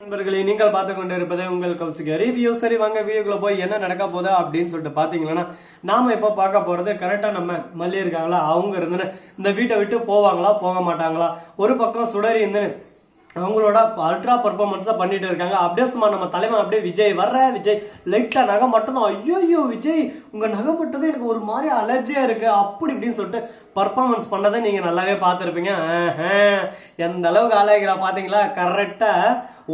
நண்பர்களே நீங்கள் பார்த்து கொண்டு இருப்பது உங்கள் கௌசிக. ரிவ்யூ சரி வாங்க வீடியோக்குள்ள போய் என்ன நடக்க போதா அப்படின்னு சொல்லிட்டு பாத்தீங்கன்னா நாம இப்போ பார்க்க போறது கரெக்டா நம்ம மல்லி இருக்காங்களா? அவங்க இருந்து இந்த வீட்டை விட்டு போவாங்களா? போக மாட்டாங்களா? ஒரு பக்கம் சுடரி இருந்து அவங்களோட அல்ட்ரா பர்ஃபார்மன்ஸ் தான் பண்ணிட்டு இருக்காங்க. அப்படியே சும்மா நம்ம தலைமை அப்படியே விஜய் வர்ற விஜய் லைட்டா நகை மட்டும் ஐயோ ஐயோ விஜய் உங்க நகை மட்டும் எனக்கு ஒரு மாதிரி அலர்ஜியா இருக்கு. அப்படி இப்படின்னு சொல்லிட்டு பர்ஃபார்மன்ஸ் பண்ணதை நீங்க நல்லாவே பார்த்துருப்பீங்க. எந்த அளவுக்கு ஆளாகிறா பாத்தீங்களா? கரெக்டா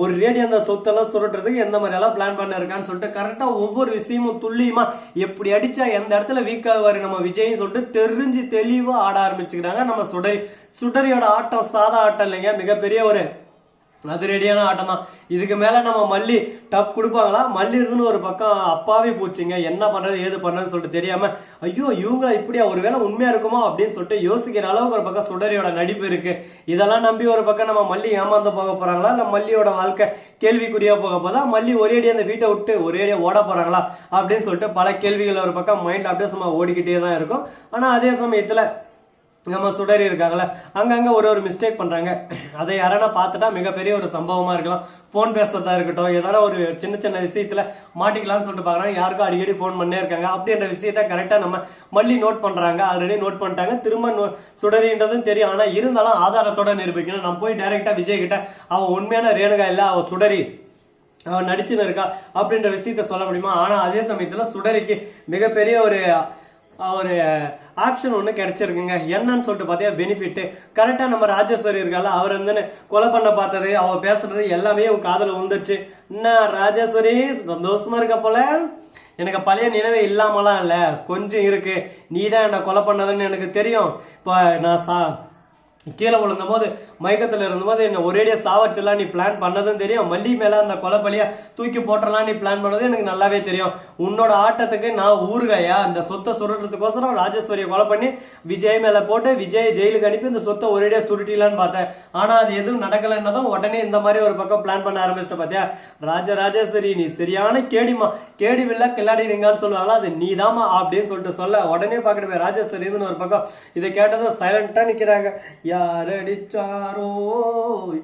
ஒரு ரேடி அந்த சொத்தெல்லாம் சுருட்டுறதுக்கு எந்த மாதிரி எல்லாம் பிளான் பண்ணிருக்கான்னு சொல்லிட்டு கரெக்டா ஒவ்வொரு விஷயமும் துல்லியமா எப்படி அடிச்சா எந்த இடத்துல வீக் ஆகுவாரு நம்ம விஜய்னு சொல்லிட்டு தெரிஞ்சு தெளிவா ஆட ஆரம்பிச்சுக்கிறாங்க. நம்ம சுடரி சுடரியோட ஆட்டம் சாதா ஆட்டம் இல்லைங்க. மிகப்பெரிய ஒரு அது ரெடியான ஆட்டம் தான் இதுக்கு மேல நம்ம மல்லி டப் கொடுப்பாங்களா? மல்லி இருந்துன்னு ஒரு பக்கம் அப்பாவே போச்சுங்க. என்ன பண்றது ஏது பண்றதுன்னு சொல்லிட்டு தெரியாம ஐயோ இவங்க இப்படியா? ஒருவேளை உண்மையா இருக்குமோ? அப்படின்னு சொல்லிட்டு யோசிக்கிற அளவுக்கு ஒரு பக்கம் சுடரியோட நடிப்பு இருக்கு. இதெல்லாம் நம்பி ஒரு பக்கம் நம்ம மல்லி ஏமாந்து போக போறாங்களா? இல்ல மல்லியோட வாழ்க்கை கேள்விக்குறியா போக போதா? மல்லி ஒரேடி அந்த வீட்டை விட்டு ஒரேடியா ஓட போறாங்களா? அப்படின்னு சொல்லிட்டு பல கேள்விகள் ஒரு பக்கம் மைண்டில் அப்படியே சும்மா ஓடிக்கிட்டே தான் இருக்கும். ஆனா அதே சமயத்துல நம்ம சுடறி இருக்காங்களே அங்கங்க ஒரு ஒரு மிஸ்டேக் பண்றாங்க. அதை யாரானா பார்த்துட்டா மிகப்பெரிய ஒரு சம்பவமா இருக்கலாம். ஃபோன் பேசுறதா இருக்கட்டும் ஏதாவது ஒரு சின்ன சின்ன விஷயத்துல மாட்டிக்கலாம்னு சொல்லிட்டு பாக்குறாங்க யாருக்கும் அடிக்கடி ஃபோன் பண்ணே இருக்காங்க. அப்படின்ற விஷயத்த கரெக்டா நம்ம மல்லி நோட் பண்றாங்க. ஆல்ரெடி நோட் பண்ணிட்டாங்க. திரும்ப நோ- சுடரின்றதும் தெரியும். ஆனா இருந்தாலும் ஆதாரத்தோட நிரூபிக்கணும். நம்ம போய் டைரக்டா விஜய் கிட்ட அவ உண்மையான ரேணுகா இல்ல அவ சுடறி அவன் நடிச்சுன்னு இருக்கா அப்படின்ற விஷயத்த சொல்ல முடியுமா? ஆனா அதே சமயத்துல சுடரிக்கு மிகப்பெரிய ஒரு ஒரு ஆப்ஷன் ஒன்று கிடைச்சிருக்குங்க. என்னன்னு சொல்லிட்டு பார்த்தீங்கன்னா பெனிஃபிட் கரெக்டாக நம்ம ராஜேஸ்வரி இருக்கால அவர் வந்து கொலை பண்ண பார்த்தது அவ பேசுறது எல்லாமே உன் காதுல வந்துச்சு என்ன ராஜேஸ்வரி? சந்தோஷமா இருக்க போல? எனக்கு பழைய நினைவே இல்லாமலாம் இல்லை. கொஞ்சம் இருக்கு. நீ தான் என்னை கொலை பண்ணதுன்னு எனக்கு தெரியும். இப்போ நான் சா கீழே விழுந்த போது மயக்கத்தில் இருந்தபோது என்ன ஒரேடியா சாவச்சிடலாம் நீ பிளான் பண்ணதும் தெரியும். மல்லி மேலே அந்த கொலைப்பலியா தூக்கி போட்டலாம் நீ பிளான் பண்ணதும் எனக்கு நல்லாவே தெரியும். உன்னோட ஆட்டத்துக்கு நான் ஊறுகாயா? அந்த சொத்தை சுருட்டுறதுக்கோசரம் ராஜேஸ்வரியை கொலை பண்ணி விஜய் மேலே போட்டு விஜய் ஜெயிலுக்கு அனுப்பி இந்த சொத்தை ஒரேடியா சுருட்டிலான்னு பார்த்தேன். ஆனா அது எதுவும் நடக்கலைன்னதும் உடனே இந்த மாதிரி ஒரு பக்கம் பிளான் பண்ண ஆரம்பிச்சிட்ட பார்த்தியா ராஜ ராஜேஸ்வரி நீ சரியான கேடிமா கேடி வில்ல கில்லாடிங்கன்னு சொல்லுவாங்களா? அது நீதாம்மா அப்படின்னு சொல்லிட்டு சொல்ல உடனே பார்க்கணுமே ராஜேஸ்வரின்னு ஒரு பக்கம் இதை கேட்டதும் சைலண்டா நிக்கிறாங்க. யார் அடிச்சாரோ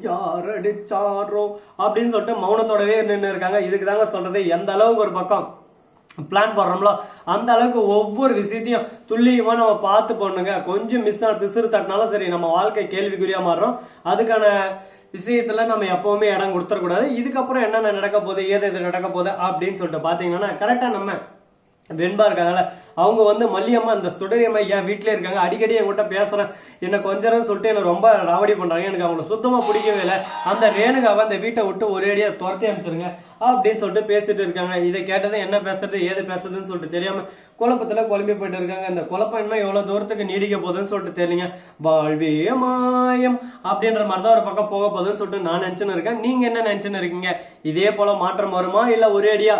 யார் அடிச்சாரோ அப்படின்னு சொல்லிட்டு மௌனத்தோடவே நின்று இருக்காங்க. இதுக்கு தாங்க சொல்றது எந்த அளவுக்கு ஒரு பக்கம் பிளான் போடுறோம்ல அந்த அளவுக்கு ஒவ்வொரு விஷயத்தையும் துல்லியமா நம்ம பார்த்து பண்ணுங்க கொஞ்சம் மிஸ் பிசுறு தட்டினாலும் சரி நம்ம வாழ்க்கை கேள்விக்குறியா மாறுறோம். அதுக்கான விஷயத்துல நம்ம எப்பவுமே இடம் கொடுத்துடக்கூடாது இதுக்கப்புறம் என்னென்ன நடக்க போகுது ஏது எது நடக்க போகுது அப்படின்னு சொல்லிட்டு பாத்தீங்கன்னா கரெக்டா நம்ம வெண்பா இருக்காங்கல்ல அவங்க வந்து மல்லியம்மா இந்த சுடரியம்மா என் வீட்டிலே இருக்காங்க. அடிக்கடி என்கிட்ட பேசுறேன். என்ன கொஞ்ச நேரம் சொல்லிட்டு என்ன ரொம்ப ராவடி பண்றாங்க. எனக்கு அவங்கள சுத்தமா பிடிக்கவே இல்லை. அந்த ரேணுகாவை அந்த வீட்டை விட்டு ஒரேடியா துரத்தி அமைச்சிருங்க அப்படின்னு சொல்லிட்டு பேசிட்டு இருக்காங்க. இதை கேட்டது என்ன பேசுறது ஏது பேசுறதுன்னு சொல்லிட்டு தெரியாம குழப்பத்துல குழம்பி போயிட்டு இருக்காங்க. இந்த குழப்பம் இன்னும் எவ்வளவு தூரத்துக்கு நீடிக்க போகுதுன்னு சொல்லிட்டு தெரியுங்க வாழ்வே மாயம் அப்படின்ற மாதிரி தான் ஒரு பக்கம் போக போகுதுன்னு சொல்லிட்டு நான் நினைச்சுன்னு இருக்கேன். நீங்க என்ன நினைச்சுன்னு இருக்கீங்க? இதே போல மாற்றம் வருமா இல்ல ஒரேடியா?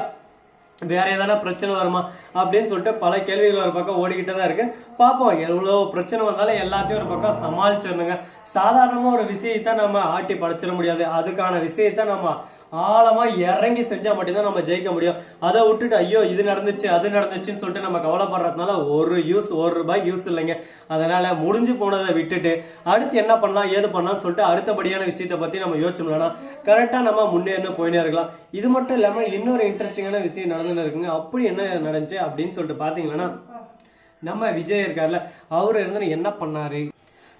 வேற ஏதாவது பிரச்சனை வருமா அப்படின்னு சொல்லிட்டு பல கேள்விகள் ஒரு பக்கம் ஓடிக்கிட்டே தான் இருக்கு. பார்ப்போம் எவ்வளோ பிரச்சனை வந்தாலும் எல்லாத்தையும் ஒரு பக்கம் சமாளிச்சிருந்தங்க சாதாரணமா ஒரு விஷயத்தை நம்ம ஆட்டி படைச்சிட முடியாது. அதுக்கான விஷயத்த நம்ம ஆழமா இறங்கி செஞ்சா மட்டும்தான் நம்ம ஜெயிக்க முடியும். அதை விட்டுட்டு ஐயோ இது நடந்துச்சு அது நடந்துச்சுன்னு சொல்லிட்டு நம்ம கவலைப்படுறதுனால ஒரு யூஸ் ஒரு ரூபாய் யூஸ் இல்லைங்க. அதனால முடிஞ்சு போனதை விட்டுட்டு அடுத்து என்ன பண்ணலாம் ஏது பண்ணலாம்னு சொல்லிட்டு அடுத்தபடியான விஷயத்தை பத்தி நம்ம யோசிச்சோம்னா கரெக்டா நம்ம முன்னேறின போயினே இருக்கலாம். இது மட்டும் இல்லாம இன்னொரு இன்ட்ரெஸ்டிங்கான விஷயம் நடந்துன்னு இருக்குங்க. அப்படி என்ன நடந்துச்சு அப்படின்னு சொல்லிட்டு பாத்தீங்கன்னா நம்ம விஜய் இருக்கார்ல அவர் இருந்து என்ன பண்ணாரு?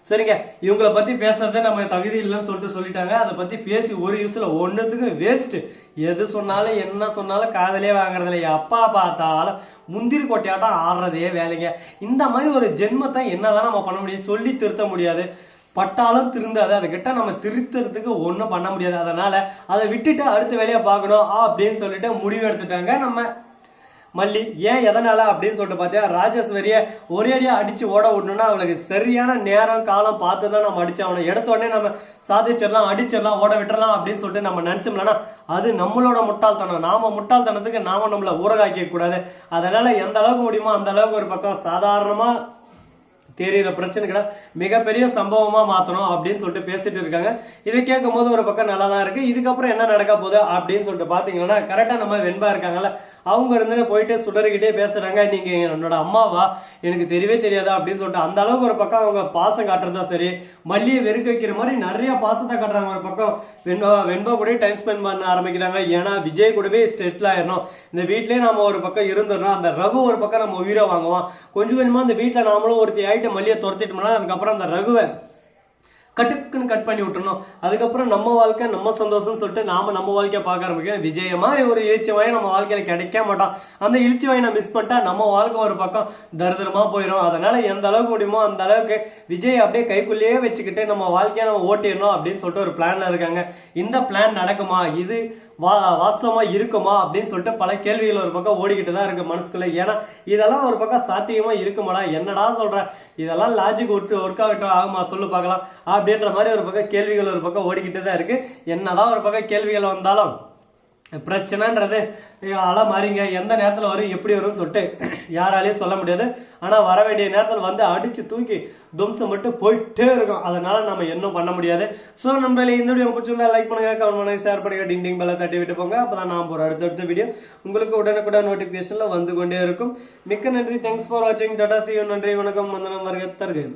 சரிங்க. இவங்களை பத்தி பேசுறதே நம்ம தகுதி இல்லைன்னு சொல்லிட்டு சொல்லிட்டாங்க. அதை பத்தி பேசி ஒரு யூஸ்ல ஒன்னுத்துக்கு வேஸ்ட் எது சொன்னாலும் என்ன சொன்னாலும் காதலே வாங்குறதில்ல. அப்பா பார்த்தாலும் முந்திரி கொட்டையாட்டம் ஆடுறதே வேலைங்க. இந்த மாதிரி ஒரு ஜென்மத்தை என்னதான் நம்ம பண்ண முடியும்? சொல்லி திருத்த முடியாது. பட்டாலும் திருந்தாது. அதை கிட்ட நம்ம திருத்துறதுக்கு ஒன்றும் பண்ண முடியாது. அதனால அதை விட்டுட்டு அடுத்த வேலையை பார்க்கணும் அப்படின்னு சொல்லிட்டு முடிவு எடுத்துட்டாங்க நம்ம மல்லி ஏன் எதனால அப்படின்னு சொல்லிட்டு பார்த்தீங்கன்னா ராஜேஸ்வரிய ஒரேடியா அடிச்சு ஓட விடணும்னா அவளுக்கு சரியான நேரம் காலம் பார்த்து தான் நம்ம அடிச்சு அவனை எடுத்த உடனே நம்ம சாதிச்சிடலாம் அடிச்சிடலாம் ஓட விட்டுறலாம் அப்படின்னு சொல்லிட்டு நம்ம நினைச்சோம்லன்னா அது நம்மளோட முட்டாள்தனம். நாம முட்டாள்தனத்துக்கு நாம நம்மளை ஊறகாய்க்க கூடாது அதனால எந்த அளவுக்கு முடியுமோ அந்த அளவுக்கு ஒரு பக்கம் சாதாரணமா தெரியுற பிரச்சனை மிகப்பெரிய சம்பவமா மாத்தணும் அப்படின்னு சொல்லிட்டு பேசிட்டு இருக்காங்க. இதை கேட்கும் போது ஒரு பக்கம் நல்லா தான் இருக்கு. இதுக்கப்புறம் என்ன நடக்க போகுது அப்படின்னு சொல்லிட்டு பாத்தீங்கன்னா கரெக்டா நம்ம வெண்பா இருக்காங்கல்ல அவங்க இருந்துட்டு போயிட்டு சுடர்கிட்டே பேசுறாங்க. நீங்க என்னோட அம்மாவா? எனக்கு தெரியவே தெரியாதா? அப்படின்னு சொல்லிட்டு அந்த அளவுக்கு ஒரு பக்கம் அவங்க பாசம் காட்டுறதா சரி மல்லியை வெறுக்க வைக்கிற மாதிரி நிறைய பாசத்தை காட்டுறாங்க ஒரு பக்கம். வெண்பா வெண்பா கூட டைம் ஸ்பெண்ட் பண்ண ஆரம்பிக்கிறாங்க. ஏன்னா விஜய் கூடவே ஸ்ட்ரெட்டில் ஆயிடணும். இந்த வீட்லயே நாம ஒரு பக்கம் இருந்துடணும். அந்த ரகு ஒரு பக்கம் நம்ம உயிரை வாங்குவோம் கொஞ்சம் கொஞ்சமா அந்த வீட்டுல நாமளும் ஒருத்தி ஐட்டம் மல்லியை துரத்திட்டோம்னா அதுக்கப்புறம் அந்த ரகுவை கட்டுக்குன்னு கட் பண்ணி விட்டுணும் அதுக்கப்புறம் நம்ம வாழ்க்கை நம்ம சந்தோஷம்னு சொல்லிட்டு நாம நம்ம வாழ்க்கையை பார்க்க ஆரம்பிக்கணும் விஜய மாதிரி ஒரு இழுச்சி வாயை நம்ம வாழ்க்கையில கிடைக்க மாட்டோம். அந்த இழுச்சி வாயை நான் மிஸ் பண்ணிட்டா நம்ம வாழ்க்கை ஒரு பக்கம் தரிதரமா போயிடும் அதனால எந்த அளவுக்கு முடியுமோ அந்த அளவுக்கு விஜய் அப்படியே கைக்குள்ளேயே வச்சுக்கிட்டு நம்ம வாழ்க்கையை நம்ம ஓட்டிடணும் அப்படின்னு சொல்லிட்டு ஒரு பிளான்ல இருக்காங்க. இந்த பிளான் நடக்குமா? இது வா வாஸ்தவமா இருக்குமா? அப்படின்னு சொல்லிட்டு பல கேள்விகள் ஒரு பக்கம் ஓடிக்கிட்டு தான் இருக்கு மனசுக்குள்ள. ஏன்னா இதெல்லாம் ஒரு பக்கம் சாத்தியமா இருக்குமாடா? என்னடா சொல்ற? இதெல்லாம் லாஜிக் ஒர்க் ஒர்க் ஆகட்டும் ஆகுமா? சொல்லு பார்க்கலாம். அப்படின்ற மாதிரி ஒரு பக்கம் கேள்விகள் ஒரு பக்கம் ஓடிக்கிட்டு தான் இருக்கு. என்னதான் ஒரு பக்கம் கேள்விகள் வந்தாலும் பிரச்சனைன்றது அலை மாறிங்க எந்த நேரத்தில் வரும் எப்படி வரும்னு சொல்லிட்டு யாராலையும் சொல்ல முடியாது. ஆனால் வர வேண்டிய நேரத்தில் வந்து அடிச்சு தூக்கி தும்சம் மட்டும் போயிட்டே இருக்கும். அதனால நம்ம இன்னும் பண்ண முடியாது. ஸோ நம்மள இந்த வீடியோ பிடிச்சிருந்தா லைக் பண்ணுங்கள் கமெண்ட் பண்ணுங்கள் ஷேர் பண்ணுங்கள் டிங் டிங் தட்டி விட்டு போங்க. அப்புறம் நான் போகிற அடுத்தடுத்த வீடியோ உங்களுக்கு உடனுக்குடன் நோட்டிஃபிகேஷனில் வந்து கொண்டே இருக்கும். மிக்க நன்றி. தேங்க்ஸ் ஃபார் வாட்சிங் டாடா சி நன்றி. வணக்கம். வந்தனம். வருக தருகிறேன்